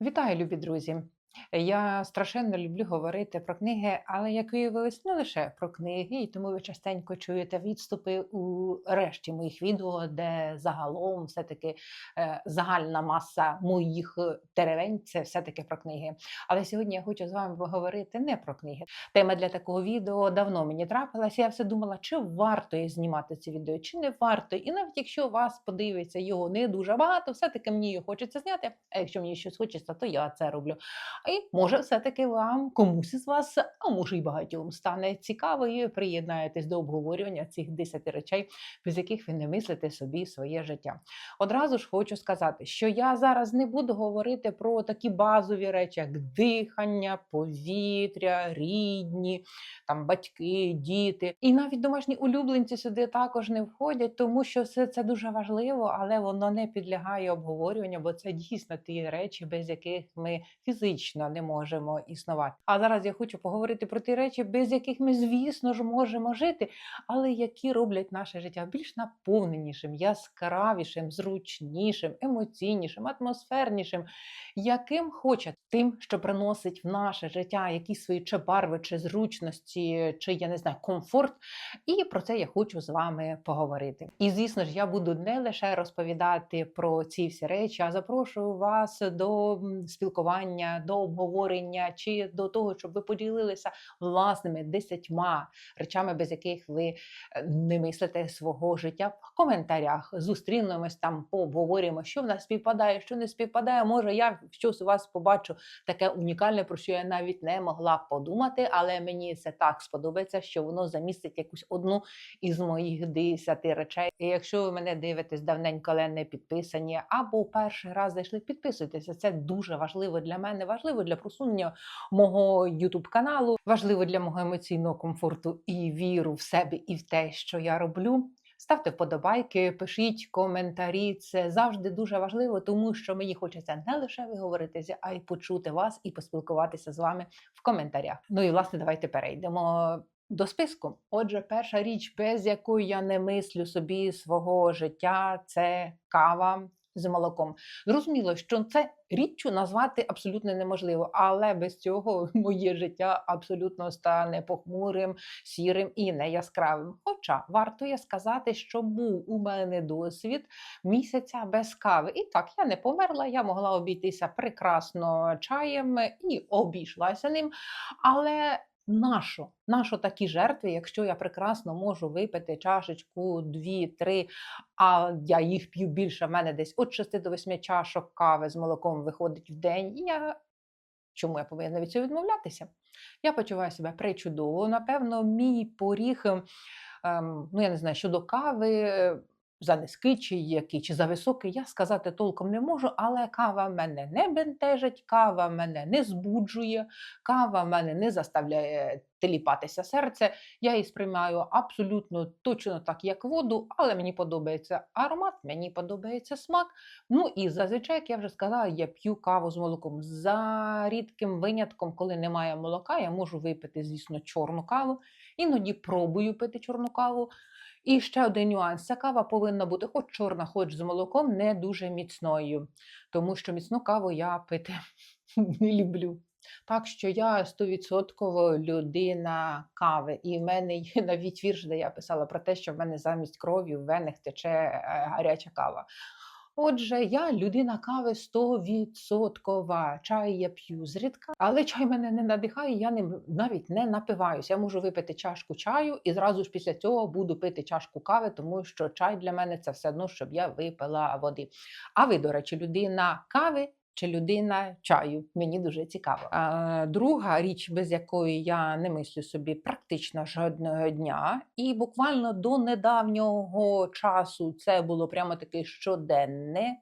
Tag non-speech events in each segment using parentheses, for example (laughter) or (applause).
Вітаю, любі друзі! Я страшенно люблю говорити про книги, але як виявилось, не лише про книги, і тому ви частенько чуєте відступи у решті моїх відео, де загалом все-таки е, загальна маса моїх е, теревень це все-таки про книги. Але сьогодні я хочу з вами поговорити не про книги. Тема для такого відео давно мені трапилася. Я все думала, чи варто є знімати це відео, чи не варто. І навіть якщо вас подивиться його не дуже багато, все-таки мені його хочеться зняти. А якщо мені щось хочеться, то я це роблю. І може, все-таки вам комусь із вас, а може й багатьом стане цікаво, і приєднаєтесь до обговорювання цих 10 речей, без яких ви не мислите собі своє життя. Одразу ж хочу сказати, що я зараз не буду говорити про такі базові речі, як дихання, повітря, рідні, там батьки, діти. І навіть домашні улюбленці сюди також не входять, тому що все це дуже важливо, але воно не підлягає обговорюванню, бо це дійсно ті речі, без яких ми фізично не можемо існувати. А зараз я хочу поговорити про ті речі, без яких ми, звісно ж, можемо жити, але які роблять наше життя більш наповненішим, яскравішим, зручнішим, емоційнішим, атмосфернішим, яким хоче тим, що приносить в наше життя якісь свої чи барви, чи зручності, чи я не знаю, комфорт. І про це я хочу з вами поговорити. І звісно ж, я буду не лише розповідати про ці всі речі, а запрошую вас до спілкування, до обговорення чи до того, щоб ви поділилися власними десятьма речами, без яких ви е, не мислите свого життя в коментарях. Зустрінемось там, пообговорюємо, що в нас співпадає, що не співпадає. Може, я щось у вас побачу таке унікальне, про що я навіть не могла подумати, але мені це так сподобається, що воно замістить якусь одну із моїх десяти речей. І якщо ви мене дивитесь давненько, але не підписані, або перший раз зайшли, підписуйтеся. Це дуже важливо для мене, важливо для просунення мого youtube каналу, важливо для мого емоційного комфорту і віру в себе і в те, що я роблю. Ставте вподобайки, пишіть коментарі. Це завжди дуже важливо, тому що мені хочеться не лише виговоритися, а й почути вас і поспілкуватися з вами в коментарях. Ну і власне, давайте перейдемо. До списку. Отже, перша річ, без якої я не мислю собі свого життя, це кава з молоком. Зрозуміло, що це річчю назвати абсолютно неможливо, але без цього (laughs) моє життя абсолютно стане похмурим, сірим і неяскравим. Хоча варто я сказати, що був у мене досвід місяця без кави. І так, я не померла, я могла обійтися прекрасно чаєм і обійшлася ним. Але Нащо? Нащо такі жертви, якщо я прекрасно можу випити чашечку, дві, три, а я їх п'ю більше, в мене десь від 6 до 8 чашок кави з молоком виходить в день. І я чому я повинна від цього відмовлятися? Я почуваю себе причудово. Напевно, мій поріг, ем, ну я не знаю, щодо кави за низький чи який, чи за високий, я сказати толком не можу, але кава мене не бентежить, кава мене не збуджує, кава мене не заставляє теліпатися серце. Я її сприймаю абсолютно точно так, як воду, але мені подобається аромат, мені подобається смак. Ну і зазвичай, як я вже сказала, я п'ю каву з молоком. За рідким винятком, коли немає молока, я можу випити, звісно, чорну каву. Іноді пробую пити чорну каву. І ще один нюанс: ця кава повинна бути хоч чорна, хоч з молоком, не дуже міцною, тому що міцну каву я пити (laughs) не люблю. Так що я стовідсотково людина кави, і в мене є (laughs) навіть вірш, де я писала про те, що в мене замість крові в венах тече е, гаряча кава. Отже, я людина кави 100%. Чай я п'ю зрідка, але чай мене не надихає, я ним навіть не напиваюся. Я можу випити чашку чаю і зразу ж після цього буду пити чашку кави, тому що чай для мене це все одно, щоб я випила води. А ви, до речі, людина кави чи людина чаю. Мені дуже цікаво. А, друга річ, без якої я не мислю собі практично жодного дня, і буквально до недавнього часу це було прямо таке щоденне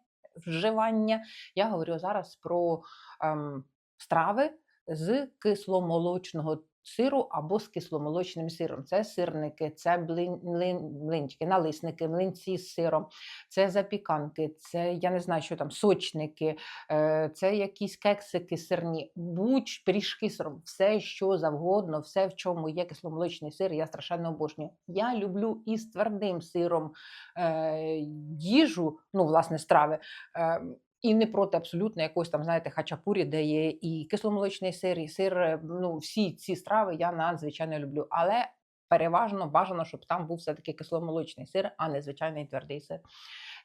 вживання. Я говорю зараз про ем, страви з кисломолочного сиру або з кисломолочним сиром. Це сирники, це блин, блин, блинчики, налисники, млинці з сиром, це запіканки, це я не знаю, що там, сочники, е, це якісь кексики сирні, будь пиріжки сиром, все що завгодно, все, в чому є кисломолочний сир, я страшенно обожнюю. Я люблю із твердим сиром е, їжу, ну, власне, страви. Е, І не проти абсолютно якоїсь там, знаєте, хачапурі, де є і кисломолочний сир, і сир. е, Ну, всі ці страви я надзвичайно люблю. Але переважно бажано, щоб там був все-таки кисломолочний сир, а не звичайний твердий сир.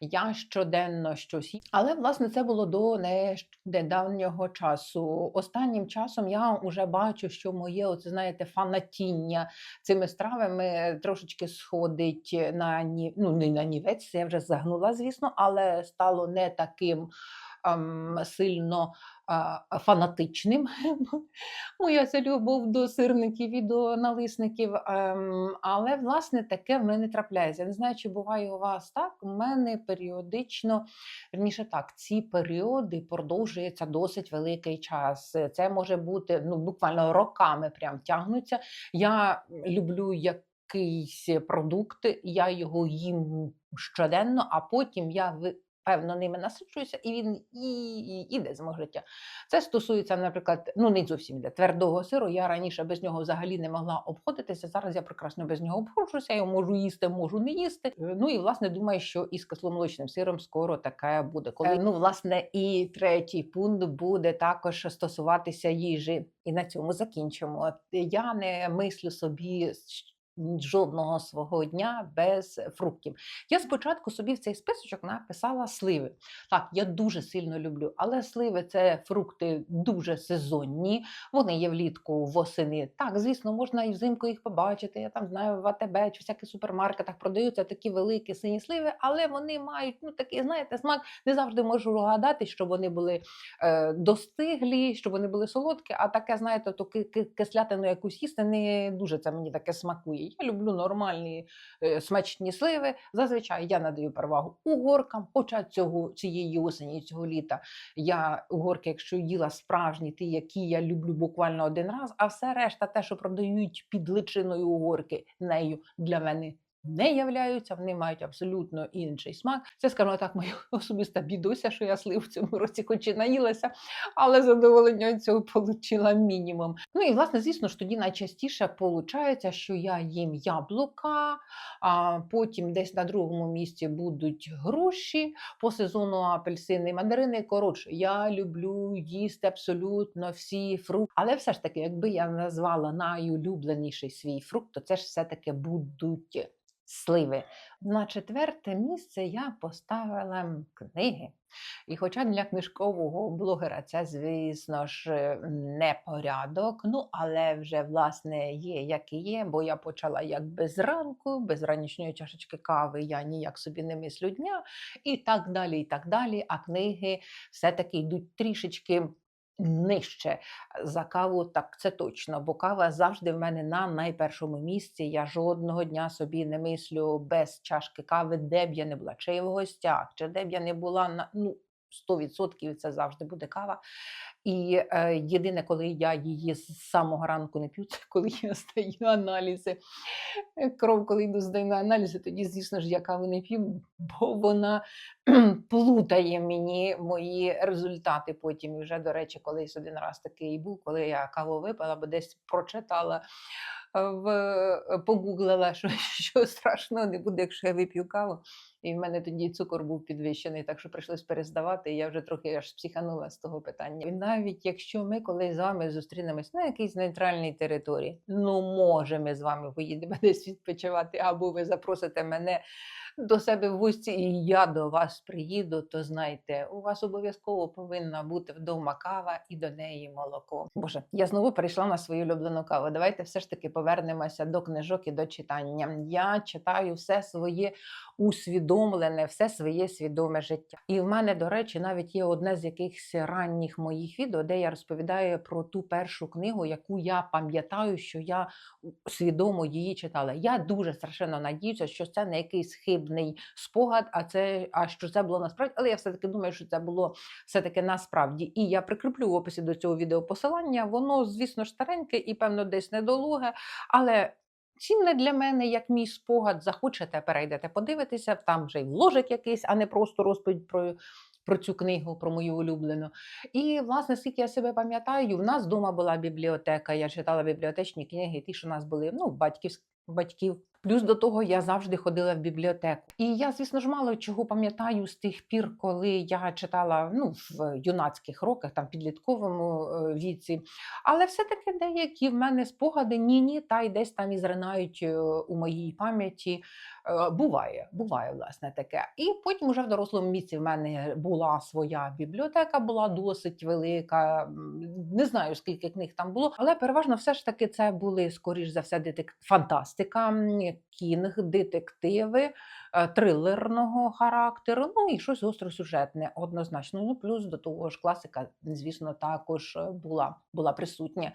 Я щоденно щось. Але власне це було до недавнього часу. Останнім часом я вже бачу, що моє, оце знаєте, фанатіння цими стравами трошечки сходить на ні, ну не на нівець, я вже загнула, звісно, але стало не таким сильно фанатичним. (laughs) Моя ця любов до сирників і до налисників. Ем, але власне таке в мене трапляється. Я не знаю, чи буває у вас так. У мене періодично, верніше так, ці періоди продовжуються досить великий час. Це може бути ну, буквально роками прям тягнуться. Я люблю якийсь продукт, я його їм щоденно, а потім я певно ними насичуюся, і він і, і іде з мого життя. Це стосується, наприклад, ну не зовсім іде твердого сиру. Я раніше без нього взагалі не могла обходитися. Зараз я прекрасно без нього обходжуся. Я можу їсти, можу не їсти. Е, Ну і власне думаю, що із кисломолочним сиром скоро таке буде. Коли ну власне і третій пункт буде також стосуватися їжі. І на цьому закінчимо. Я не мислю собі жодного свого дня без фруктів. Я спочатку собі в цей списочок написала сливи. Так, я дуже сильно люблю, але сливи це фрукти дуже сезонні. Вони є влітку восени. Так, звісно, можна і взимку їх побачити. Я там знаю в АТБ чи всяких супермаркетах продаються такі великі сині сливи, але вони мають ну такий, знаєте, смак. Не завжди можу вгадати, щоб вони були е, достиглі, щоб вони були солодкі, а таке, знаєте, то ки- ки- кислятину якусь їсти не дуже це мені таке смакує. Я люблю нормальні е, смачні сливи. Зазвичай я надаю перевагу угоркам, хоча цього цієї осені, цього літа я угорки, якщо їла справжні, ті, які я люблю буквально один раз, а все решта, те, що продають під личиною угорки, нею для мене. Не являються, вони мають абсолютно інший смак. Це, скажімо так, моя (laughs) особиста бідуся, що я слив в цьому році, хоч і наїлася, але задоволення цього отримала мінімум. Ну і власне, звісно ж, тоді найчастіше виходить, що я їм яблука, а потім десь на другому місці будуть груші, по сезону апельсини, мандарини. Коротше, я люблю їсти абсолютно всі фрукти. Але все ж таки, якби я назвала найулюбленіший свій фрукт, то це ж все-таки будуть сливи. На четверте місце я поставила книги. І хоча для книжкового блогера це, звісно ж, не порядок, ну але вже власне є, як і є, бо я почала якби зранку, без ранішньої чашечки кави, я ніяк собі не мислю дня, і так далі, і так далі. А книги все-таки йдуть трішечки. Нижче за каву, так це точно, бо кава завжди в мене на найпершому місці. Я жодного дня собі не мислю без чашки кави, де б я не була, чи в гостях, чи де б я не була на ну 100% це завжди буде кава. І е, єдине, коли я її з самого ранку не п'ю, (laughs) це коли я здаю аналізи. Е, Кров, коли йду здаю на аналізи, тоді, звісно ж, я каву не п'ю, бо вона (clears throat) плутає мені мої результати потім. І вже, до речі, колись один раз такий був, коли я каву випила, бо десь прочитала. е, В, е, погуглила, що, (laughs) що страшного не буде, якщо я вип'ю каву. І в мене тоді цукор був підвищений, так що прийшлось перездавати. І я вже трохи аж психанула з того питання. І навіть якщо ми колись з вами зустрінемось на якійсь нейтральній території, ну може, ми з вами поїдемо (laughs) десь відпочивати, або ви запросите мене до себе в гості, і я до вас приїду, то знайте, у вас обов'язково повинна бути вдома кава і до неї молоко. Боже, я знову перейшла на свою улюблену каву. Давайте все ж таки повернемося до книжок і до читання. Я читаю все своє усвідомлене, все своє свідоме життя. І в мене, до речі, навіть є одне з якихось ранніх моїх відео, де я розповідаю про ту першу книгу, яку я пам'ятаю, що я свідомо її читала. Я дуже страшенно надіюся, що це не якийсь хибний спогад, а це а що це було насправді. Але я все таки думаю, що це було все таки насправді. І я прикріплю в описі до цього відео посилання. Воно, звісно стареньке і певно десь недолуге, але. Цінне для мене, як мій спогад, захочете, перейдете, подивитися, там вже й вложик якийсь, а не просто розповідь про, про цю книгу, про мою улюблену. І, власне, скільки я себе пам'ятаю, в нас вдома була бібліотека, я читала бібліотечні книги, ті, що у нас були, ну, батьків, батьків. Плюс до того я завжди ходила в бібліотеку. І я, звісно ж, мало чого пам'ятаю з тих пір, коли я читала ну, в юнацьких роках, там підлітковому е, віці. Але все-таки деякі в мене спогади ні-ні, та й десь там і зринають е, у моїй пам'яті. Е, Буває, буває, власне, таке. І потім уже в дорослому віці в мене була своя бібліотека, була досить велика. Не знаю, скільки книг там було, але переважно все ж таки це були, скоріш за все, фантастика, кінг, детективи, е, трилерного характеру, ну і щось гостросюжетне, однозначно. Ну, плюс до того ж, класика, звісно, також е, була, була присутня.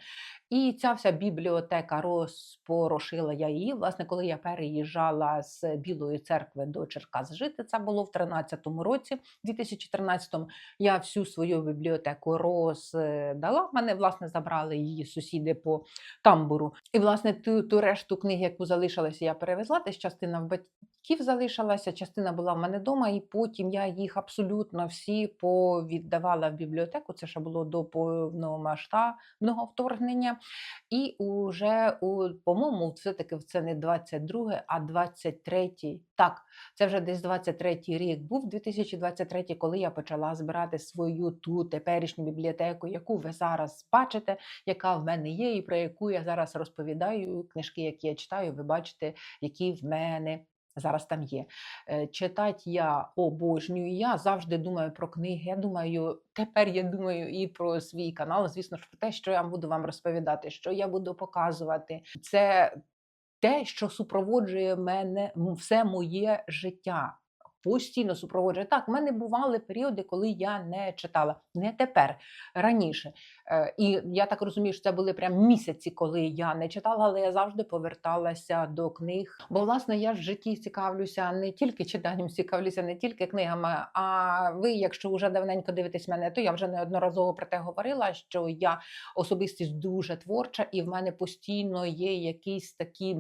І ця вся бібліотека розпорошила я її. Власне, коли я переїжджала з Білої церкви до Черкас жити, це було в 13-му році, 2013-му, я всю свою бібліотеку роздала. Мене, власне, забрали її сусіди по тамбуру. І, власне, ту, ту решту книг, яку залишилася, я перевезла. Десь частина в батьків залишилася, частина була в мене вдома, і потім я їх абсолютно всі повіддавала в бібліотеку. Це ще було до повномасштабного вторгнення. І уже по-моєму, все-таки це не 22, а 23. Так, це вже десь 23 рік був 2023, коли я почала збирати свою ту теперішню бібліотеку, яку ви зараз бачите, яка в мене є, і про яку я зараз розповідаю. Книжки, які я читаю, ви бачите, які в мене. Зараз там є. Е, Читати я обожнюю. Я завжди думаю про книги. Я думаю, тепер я думаю і про свій канал. Звісно ж, про те, що я буду вам розповідати, що я буду показувати. Це те, що супроводжує мене все моє життя. Постійно супроводжує. Так, в мене бували періоди, коли я не читала. Не тепер, раніше. Е, І я так розумію, що це були прям місяці, коли я не читала, але я завжди поверталася до книг. Бо, власне, я в житті цікавлюся не тільки читанням, цікавлюся не тільки книгами. А ви, якщо вже давненько дивитесь мене, то я вже неодноразово про те говорила, що я особистість дуже творча, і в мене постійно є якісь такі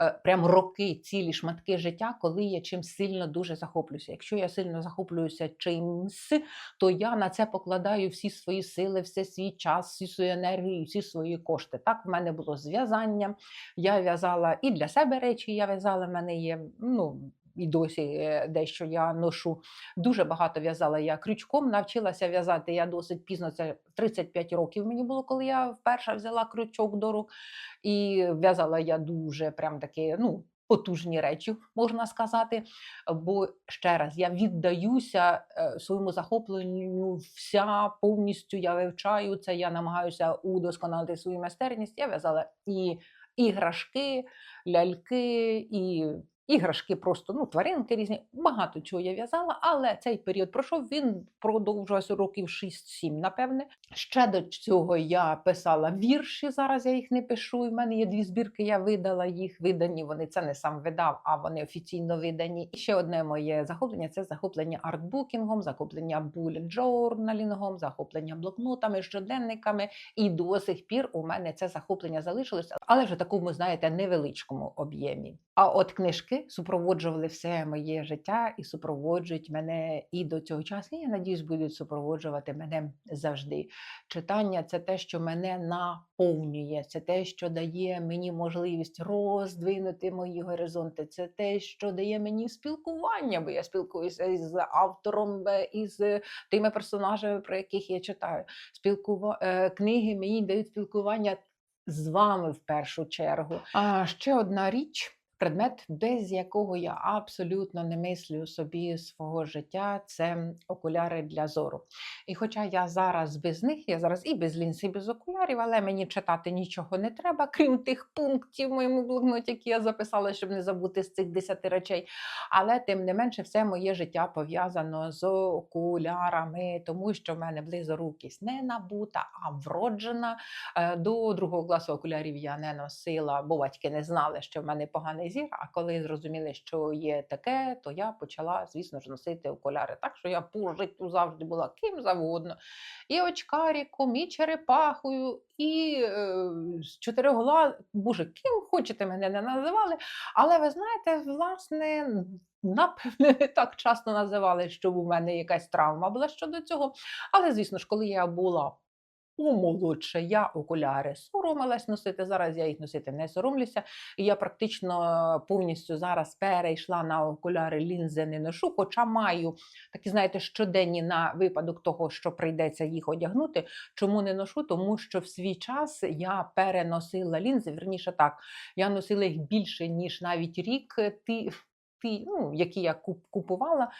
е, прям роки, цілі шматки життя, коли я чим сильно дуже захоплююся. Якщо я сильно захоплююся чимсь, то я на це покладаю всі свої сили, все свій час, всю свою енергію, всі свої кошти. Так, в мене було зв'язання. Я в'язала і для себе речі, я в'язала. В мене є ну. І досі е, дещо я ношу. Дуже багато в'язала я крючком. Навчилася в'язати я досить пізно. Це 35 років мені було, коли я вперше взяла крючок до рук. І в'язала я дуже прям такі, ну, потужні речі, можна сказати. Бо ще раз я віддаюся е, своєму захопленню, вся повністю я вивчаю це. Я намагаюся удосконалити свою майстерність. Я в'язала і іграшки, ляльки, і іграшки, просто ну, тваринки різні. Багато чого я в'язала, але цей період пройшов. Він продовжувався років 6-7, напевне. Ще до цього я писала вірші. Зараз я їх не пишу. І в мене є дві збірки. Я видала їх. Видані вони це не сам видав, а вони офіційно видані. І ще одне моє захоплення це захоплення артбукінгом, захоплення journaling, захоплення блокнотами, щоденниками. І до сих пір у мене це захоплення залишилося, але вже такому, знаєте, невеличкому об'ємі. А от книжки супроводжували все моє життя і супроводжують мене і до цього часу. І я надіюсь, будуть супроводжувати мене завжди. Читання це те, що мене наповнює, це те, що дає мені можливість роздвинути мої горизонти. Це те, що дає мені спілкування, бо я спілкуюся із автором, е, із тими персонажами, про яких я читаю. Спілкува... е, Книги мені дають спілкування з вами в першу чергу. А ще одна річ. Предмет, без якого я абсолютно не мислю собі свого життя, це окуляри для зору. І хоча я зараз без них, я зараз і без лінз, і без окулярів, але мені читати нічого не треба, крім тих пунктів в моєму блокноті, які я записала, щоб не забути з цих 10 речей. Але тим не менше, все моє життя пов'язано з окулярами, тому що в мене близорукість не набута, а вроджена. Е, До другого класу окулярів я не носила, бо батьки не знали, що в мене поганий зір. А коли зрозуміли, що є таке, то я почала, звісно ж, носити окуляри. Так що я по життю завжди була ким завгодно. І очкаріком, і черепахою, і е, з чотирьохгла, боже, ким хочете мене не називали. Але ви знаєте, власне. Напевне, не (laughs) так часто називали, що у мене якась травма була щодо цього. Але, звісно ж, коли я була помолодше. Я окуляри соромилась носити. Зараз я їх носити не соромлюся. І я практично повністю зараз перейшла на окуляри лінзи не ношу, хоча маю такі, знаєте, щоденні на випадок того, що прийдеться їх одягнути. Чому не ношу? Тому що в свій час я переносила лінзи, верніше так, я носила їх більше, ніж навіть рік, ті, ті, ну, які я купувала.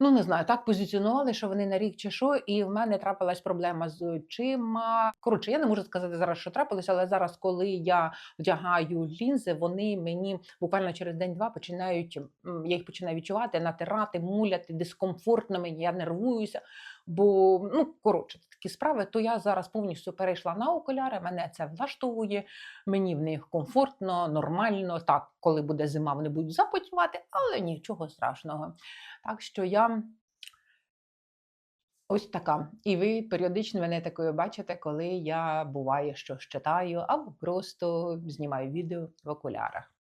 Ну, не знаю, так позиціонували, що вони на рік чи що, і в мене трапилась проблема з очима. Коротше, я не можу сказати зараз, що трапилося, але зараз, коли я вдягаю лінзи, вони мені буквально через день-два починають, я їх починаю відчувати, натирати, муляти, дискомфортно мені, я нервуюся. Бо, ну, коротше, такі справи, то я зараз повністю перейшла на окуляри, мене це влаштовує, мені в них комфортно, нормально. Так, коли буде зима, вони будуть запотівати, але нічого страшного. Так що я ось така. І ви періодично мене такою бачите, коли я буває щось читаю або просто знімаю відео в окулярах.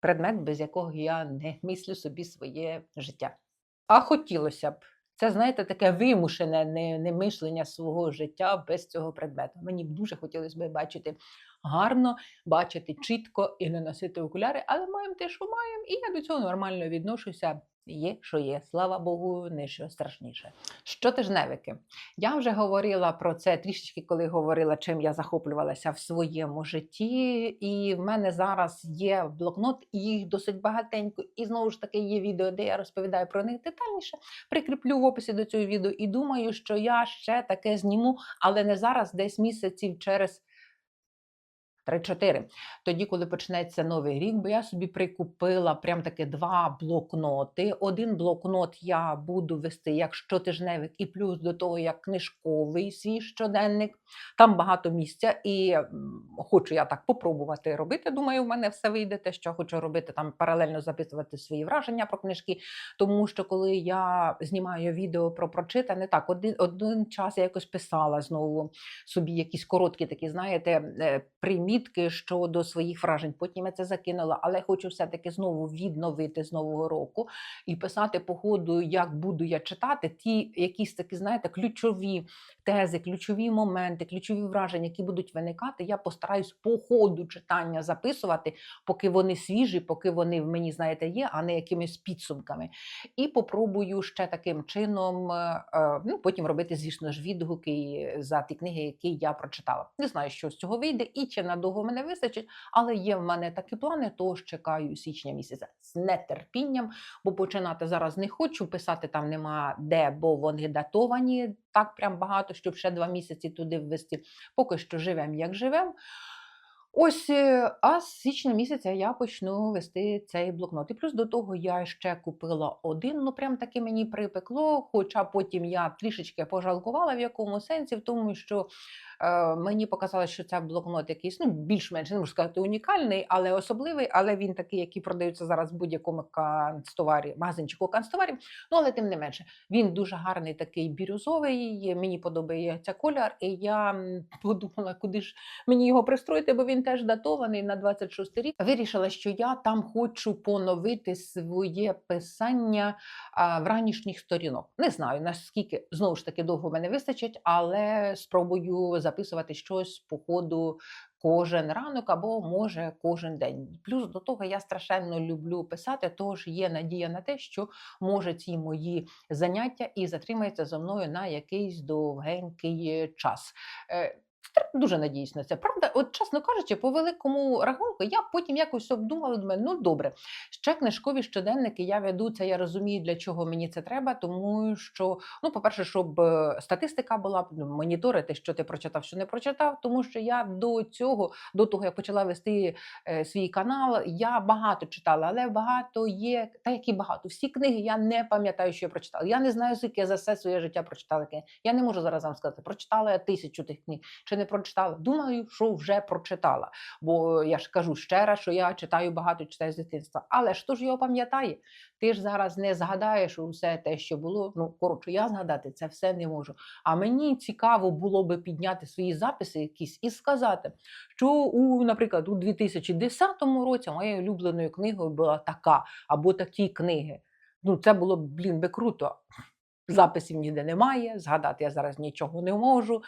Предмет, без якого я не мислю собі своє життя. А хотілося б. Це, знаєте, таке вимушене не, не мишлення свого життя без цього предмету. Мені б дуже хотілося б бачити гарно, бачити чітко і не носити окуляри, але маємо те, що маємо, і я до цього нормально відношуся. Є, що є, слава Богу, не що страшніше. Щотижневики. Я вже говорила про це трішечки, коли говорила, чим я захоплювалася в своєму житті. І в мене зараз є блокнот, і їх досить багатенько. І знову ж таки є відео, де я розповідаю про них детальніше. Прикріплю в описі до цього відео. І думаю, що я ще таке зніму, але не зараз, десь місяців через. 3-4. Тоді, коли почнеться новий рік, бо я собі прикупила прям таки два блокноти. Один блокнот я буду вести як щотижневик, і плюс до того як книжковий свій щоденник. Там багато місця, і хочу я так попробувати робити. Думаю, в мене все вийде. Те, що хочу робити, там паралельно записувати свої враження про книжки. Тому що коли я знімаю відео про прочитане, так один, один час я якось писала знову собі якісь короткі такі, знаєте, е, примітки щодо своїх вражень. Потім я це закинула, але хочу все-таки знову відновити з нового року і писати по ходу, як буду я читати, ті якісь такі, знаєте, ключові тези, ключові моменти, ключові враження, які будуть виникати. Я постараюсь по ходу читання записувати, поки вони свіжі, поки вони в мені, знаєте, є, а не якимись підсумками. І попробую ще таким чином е, е, ну, потім робити, звісно ж, відгуки за ті книги, які я прочитала. Не знаю, що з цього вийде і чи надовго мене вистачить, але є в мене такі плани, тож чекаю січня місяця з нетерпінням, бо починати зараз не хочу. Писати там нема де, бо вони датовані так прям багато, щоб ще два місяці туди ввести. Поки що живемо, як живемо. Ось, е, а з січня місяця я почну вести цей блокнот. І плюс до того я ще купила один, ну прям таки мені припекло, хоча потім я трішечки пожалкувала в якому сенсі, в тому, що мені показалось, що це блокнот якийсь, ну, більш-менш, не можу сказати, унікальний, але особливий, але він такий, який продаються зараз в будь-якому канцтоварі, магазинчику канцтоварів. Ну, але тим не менше, він дуже гарний, такий бірюзовий. Мені подобається колір, і я подумала, куди ж мені його пристроїти, бо він теж датований на 26 рік. Вирішила, що я там хочу поновити своє писання а, в ранішніх сторінок. Не знаю наскільки знову ж таки довго мене вистачить, але спробую записувати щось по ходу кожен ранок або може кожен день. Плюс до того я страшенно люблю писати, тож є надія на те, що може ці мої заняття і затримається за мною на якийсь довгенький час. Дуже надіюсь на це. Правда, от чесно кажучи, по великому рахунку, я потім якось обдумала, думаю, ну добре, ще книжкові щоденники я веду це. Я розумію, для чого мені це треба, тому що, ну, по-перше, щоб е, статистика була ну, моніторити, що ти прочитав, що не прочитав. Тому що я до цього, до того як почала вести е, свій канал, я багато читала, але багато є, та які багато. Всі книги я не пам'ятаю, що я прочитала. Я не знаю, скільки я за все своє життя прочитала. Я не можу зараз вам сказати, прочитала я тисячу тих книг чи не прочитала. Думаю, що вже прочитала. Бо я ж кажу ще раз, що я читаю багато, читаю з дитинства. Але ж хто ж його пам'ятає? Ти ж зараз не згадаєш усе те, що було. Ну, коротше, я згадати це все не можу. А мені цікаво було би підняти свої записи якісь і сказати, що у, наприклад, у 2010 році моєю улюбленою книгою була така або такі книги. Ну, це було б, блін, би круто. Записів ніде немає, згадати я зараз нічого не можу.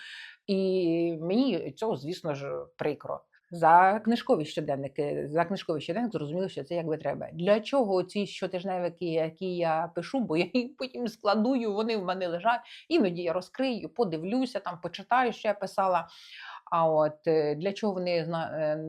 І мені цього, звісно ж, прикро. За книжкові щоденники, за книжковий щоденник зрозуміло, що це якби треба. Для чого ці щотижневики, які я пишу, бо я їх потім складую, вони в мене лежать. Іноді я розкрию, подивлюся, там почитаю, що я писала. А от е, для чого вони е,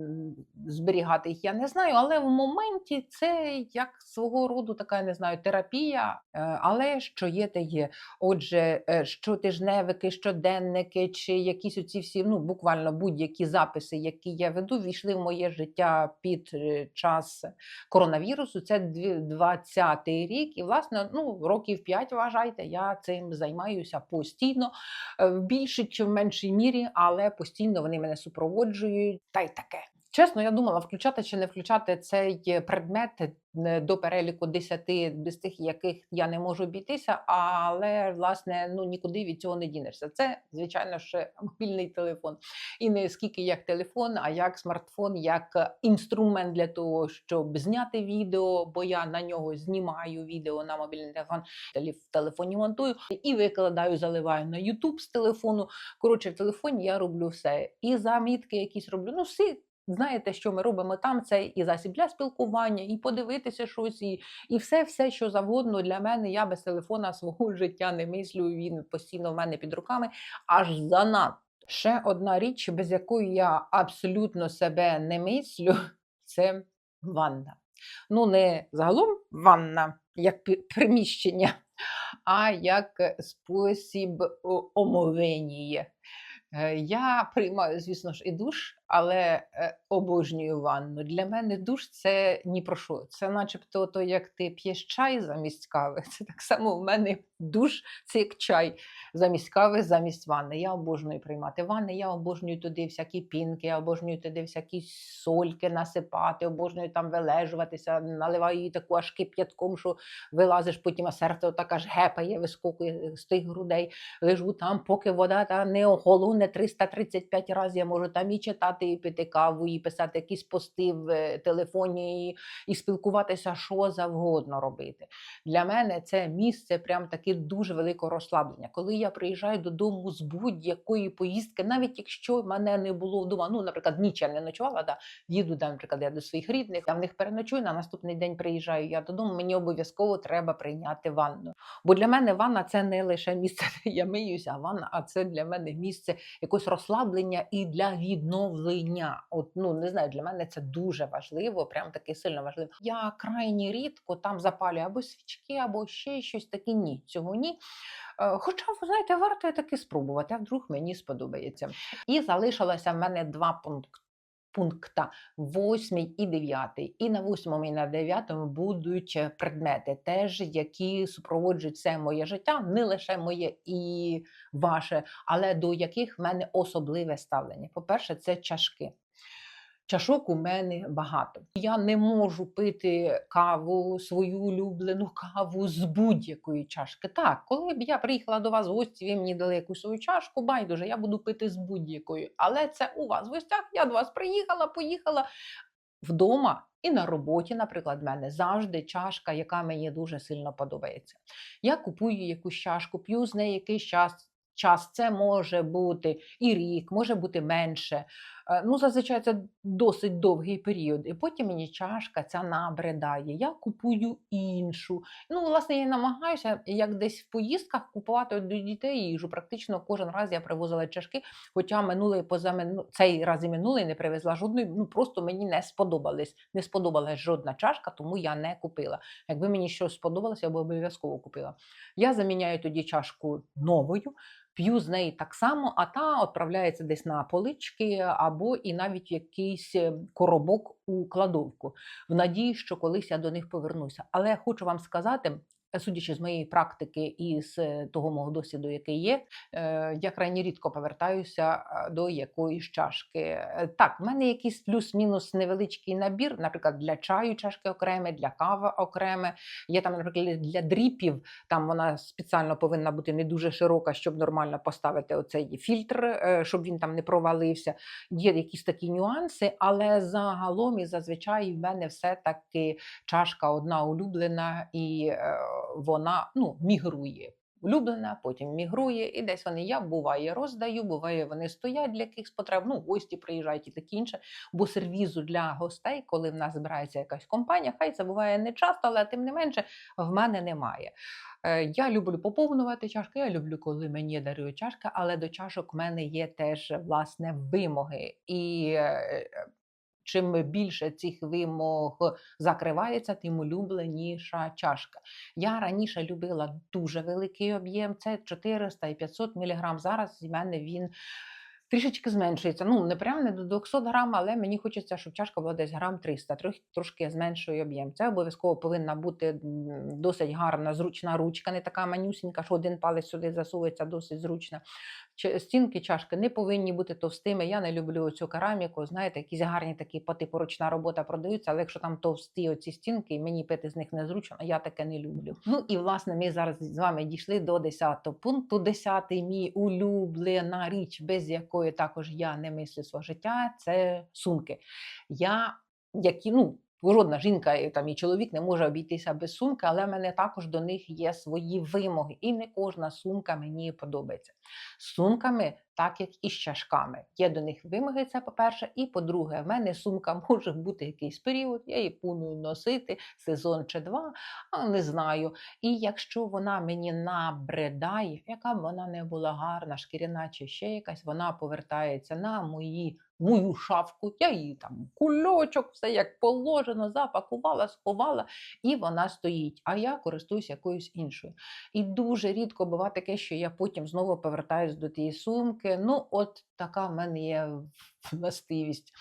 зберігати їх, я не знаю. Але в моменті це як свого роду така, не знаю, терапія. Е, Але що є, те є. Отже, щотижневики, щоденники, чи якісь оці всі, ну буквально будь-які записи, які я веду, війшли в моє життя під час коронавірусу. Це 20-й рік, і власне, ну років 5, вважайте, я цим займаюся постійно, в більшій чи в меншій мірі, але постійно вони мене супроводжують. Та й таке. Чесно, я думала, включати чи не включати цей предмет е, до переліку 10, без тих, яких я не можу обійтися, але власне ну нікуди від цього не дінешся. Це, звичайно, ще (laughs) мобільний телефон. І не скільки як телефон, а як смартфон, як інструмент для того, щоб зняти відео, бо я на нього знімаю відео на мобільний телефон, в телефоні монтую і викладаю, заливаю на YouTube з телефону. Коротше, в телефоні я роблю все. І замітки якісь роблю. Ну, всі. Знаєте, що ми робимо там? Це і засіб для спілкування, і подивитися щось, і, все, все, що завгодно для мене. Я без телефона (laughs) свого життя не мислю. Він постійно в мене під руками, аж занадто. Ще одна річ, без якої я абсолютно себе не мислю, (laughs) це ванна. Ну, не загалом ванна як приміщення, (laughs) а як спосіб омовення. Е, Я приймаю, звісно ж, і душ, але е, обожнюю ванну. Для мене душ це ні про що. Це начебто то, як ти п'єш чай замість кави. (laughs) Це так само в мене душ це як чай замість кави, замість ванни. Я обожнюю приймати ванни, я обожнюю туди всякі пінки, я обожнюю туди всякі сольки насипати, обожнюю там вилежуватися, наливаю її таку аж кип'ятком, що вилазиш, потім а серце отак аж гепає, вискокує з тих грудей. Лежу там, поки вода та не охолоне 335 разів. Я можу там і читати, і пити каву, і писати якісь пости в е, телефоні, і, і спілкуватися, що завгодно робити. Для мене це місце прям таке дуже великого розслаблення. Коли я приїжджаю додому з будь-якої поїздки, навіть якщо мене не було вдома, ну, наприклад, ніч я не ночувала, да, їду, да, наприклад, я до своїх рідних, я в них переночую, на наступний день приїжджаю я додому, мені обов'язково треба прийняти ванну. Бо для мене ванна це не лише місце, (laughs) де я миюся, а ванна, а це для мене місце якогось розслаблення і для відновлення. От ну не знаю, для мене це дуже важливо, прям таки сильно важливо. Я крайні рідко там запалюю або свічки, або ще щось таке. Ні, цього ні. Е, Хоча, ви знаєте, варто таки спробувати, а вдруг мені сподобається. І залишилося в мене два пункти. Пункта 8 і 9. І на 8 і на 9 будуть е, предмети, теж які супроводжують все моє життя, не лише моє і ваше, але до яких в мене особливе ставлення. По-перше, це чашки. Чашок у мене багато. Я не можу пити каву, свою улюблену каву з будь-якої чашки. Так, коли б я приїхала до вас в гості, ви мені дали якусь свою чашку, байдуже, я буду пити з будь-якої. Але це у вас в гостях. Я до вас приїхала, поїхала вдома. І на роботі, наприклад, в мене завжди чашка, яка мені дуже сильно подобається. Я купую якусь чашку, п'ю з неї якийсь час. Час це може бути і рік, може бути менше. Е, Ну, зазвичай це досить довгий період. І потім мені чашка ця набридає. Я купую іншу. Ну, власне, я намагаюся, як десь в поїздках, купувати до дітей їжу. Практично кожен раз я привозила чашки, хоча минулий позамину цей раз і минулий не привезла жодної. Ну просто мені не сподобались. Не сподобалась жодна чашка, тому я не купила. Якби мені щось сподобалося, я б обов'язково купила. Я заміняю тоді чашку новою. П'ю з неї так само, а та відправляється десь на полички або і навіть якийсь е, коробок у кладовку, в надії, що колись я до них повернуся. Але я хочу вам сказати, судячи з моєї практики і з е, того мого досвіду, який є, е, я крайні рідко повертаюся е, до якоїсь чашки. Так, в мене якийсь плюс-мінус невеличкий набір, наприклад, для чаю чашки окреме, для кави окреме. Є там, наприклад, для дріпів, там вона спеціально повинна бути не дуже широка, щоб нормально поставити оцей фільтр, щоб він там не провалився. Є якісь такі нюанси, але загалом і зазвичай в мене все-таки чашка одна улюблена, і вона ну, мігрує. улюблена, потім мігрує, і десь вони я буває роздаю, буває вони стоять для якихось потреб. Ну, гості приїжджають і таке інше. Бо сервізу для гостей, коли в нас збирається якась компанія, хай це буває не часто, але тим не менше в мене немає. Е, Я люблю поповнювати чашки, я люблю, коли мені дарують чашки, але до чашок в мене є теж власне вимоги. І е, чим більше цих вимог закривається, тим улюбленіша чашка. Я раніше любила дуже великий об'єм, це 400 і 500 мг. Зараз в мене він. Трішечки зменшується. Ну, не прямо не до 200 грам, але мені хочеться, щоб чашка була десь грам 300, трохи трошки зменшує об'єм. Це обов'язково повинна бути досить гарна, зручна ручка, не така манюсінька, що один палець сюди засовується, досить зручна. Стінки чашки не повинні бути товстими. Я не люблю цю кераміку. Знаєте, якісь гарні такі по типу ручна робота продаються, але якщо там товсті оці стінки, і мені пити з них незручно, я таке не люблю. Ну і власне ми зараз з вами дійшли до 10 пункту. 10 мій улюблена річ, без якої також я не мислю свого життя, це сумки. Я які ну. Жодна жінка і там і чоловік не може обійтися без сумки, але в мене також до них є свої вимоги, і не кожна сумка мені подобається. Сумками, так як і з чашками. Є до них вимоги, це по-перше. І по-друге, в мене сумка (laughs) може бути якийсь період, я її планую носити сезон чи два, а не знаю. І якщо вона мені набридає, яка б вона не була гарна, шкіряна чи ще якась, вона повертається на мої. Мою шафку, я її там кульочок, все як положено, запакувала, сховала, і вона стоїть. А я користуюсь якоюсь іншою. І дуже рідко буває таке, що я потім знову повертаюсь до тієї сумки. Ну, от така в мене є властивість.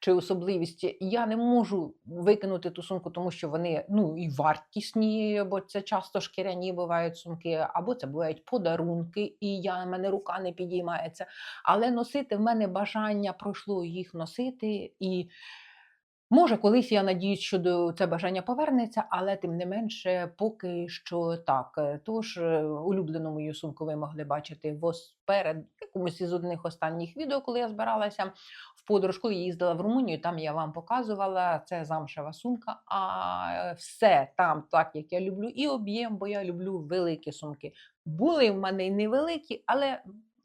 Чи особливість, я не можу викинути ту сумку, тому що вони ну і вартісні, бо це часто шкіряні бувають сумки, або це бувають подарунки, і я в мене рука не підіймається. Але носити в мене бажання пройшло їх носити і. Може, колись я надіюсь, що до це бажання повернеться, але тим не менше, поки що так. Е, Тож е, улюблену мою сумку ви могли бачити вос- перед якомусь із одних останніх відео, коли я збиралася в подорож, коли їздила в Румунію. Там я вам показувала це замшева сумка. А е, все там так, як я люблю, і об'єм, бо я люблю великі сумки. Були в мене й невеликі, але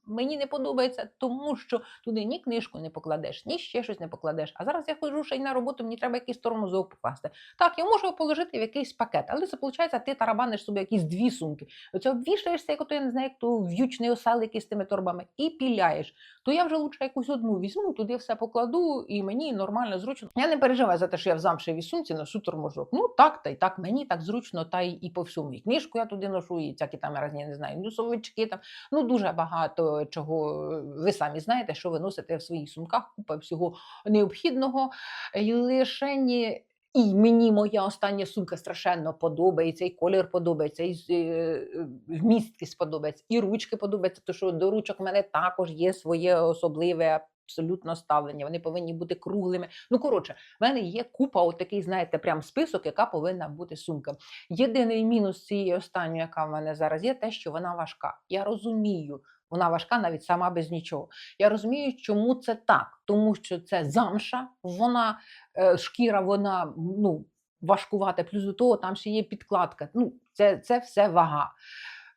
мені не подобається, тому що туди ні книжку не покладеш, ні ще щось не покладеш. А зараз я ходжу ще й на роботу, мені треба якийсь тормозок покласти. Так, я можу його положити в якийсь пакет, але це виходить, ти тарабаниш собі якісь дві сумки. Оце обвішаєшся, як ото я не знаю, як то в'ючний оселик із тими торбами, і піляєш. То я вже лучше якусь одну візьму, туди все покладу, і мені нормально, зручно. Я не переживаю за те, що я в замшевій сумці ношу тормозок. Ну так, та й так, мені так зручно, та й і по всьому. І книжку я туди ношу, і всякі там різні, не знаю, нюсовички там. Ну, дуже багато чого е, ви самі знаєте, що ви носите в своїх сумках, купа всього необхідного. І лише ні- і мені моя остання сумка страшенно подобається, і колір подобається, і е, вмістки сподобається, і ручки подобаються, тому що до ручок в мене також є своє особливе. Абсолютно ставлення, вони повинні бути круглими. Ну, коротше, в мене є купа, от такий, знаєте, прям список, яка повинна бути сумка. Єдиний мінус цієї останньої, яка в мене зараз є, те, що вона важка. Я розумію, вона важка навіть сама без нічого. Я розумію, чому це так, тому що це замша, вона е, шкіра, вона ну, важкувата. Плюс до того, там ще є підкладка. Ну, це, це все вага.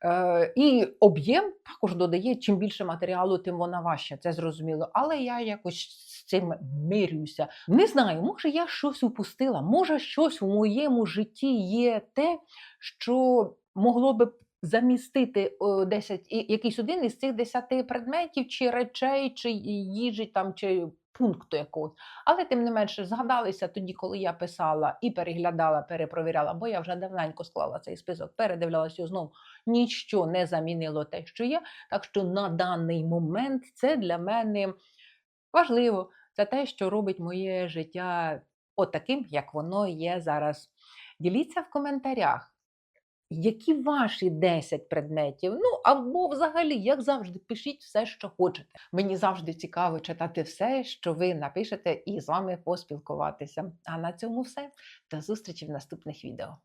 Е, і об'єм також додає, чим більше матеріалу, тим вона важча, це зрозуміло. Але я якось з цим мирюся. Не знаю, може я щось упустила, може щось в моєму житті є те, що могло би замістити 10, якийсь один із цих 10 предметів, чи речей, чи їжі, там, чи пункту якогось. Але тим не менше згадалися тоді, коли я писала і переглядала, перепровіряла, бо я вже давненько склала цей список, передивлялася знову. Ніщо не замінило те, що є. Так що на даний момент це для мене важливо. Це те, що робить моє життя отаким, як воно є зараз. Діліться в коментарях. Які ваші 10 предметів? Ну або взагалі, як завжди, пишіть все, що хочете. Мені завжди цікаво читати все, що ви напишете, і з вами поспілкуватися. А на цьому все. До зустрічі в наступних відео.